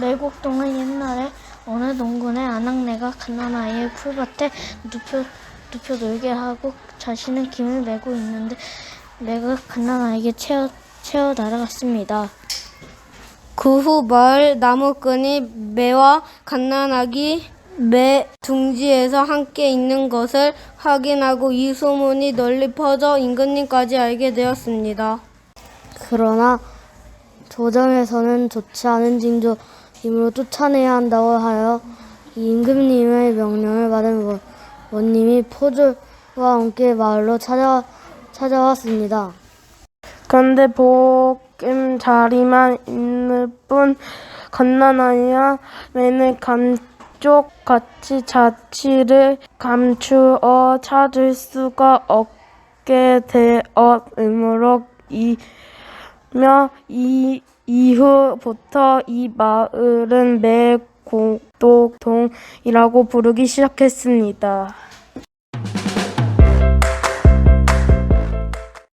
매곡동은 옛날에 어느 농군의 아낙네가 갓난아이의 풀밭에 눕혀, 눕혀 놀게 하고 자신은 김을 메고 있는데 매가 갓난아이에게 채어, 채어 날아갔습니다. 그 후 마을 나무꾼이 매와 갓난아기 매 둥지에서 함께 있는 것을 확인하고 이 소문이 널리 퍼져 임금님까지 알게 되었습니다. 그러나 조정에서는 좋지 않은 징조 임으로 쫓아내야 한다고 하여 임금님의 명령을 받은 원- 원님이 포졸과 함께 마을로 찾아, 찾아왔습니다. 그런데 보금자리만 있는 뿐 갓난아이와 매는 감쪽 같이 자취를 감추어 찾을 수가 없게 되었으므로 이며 이 이후부터 이 마을은 매곡동이라고 부르기 시작했습니다.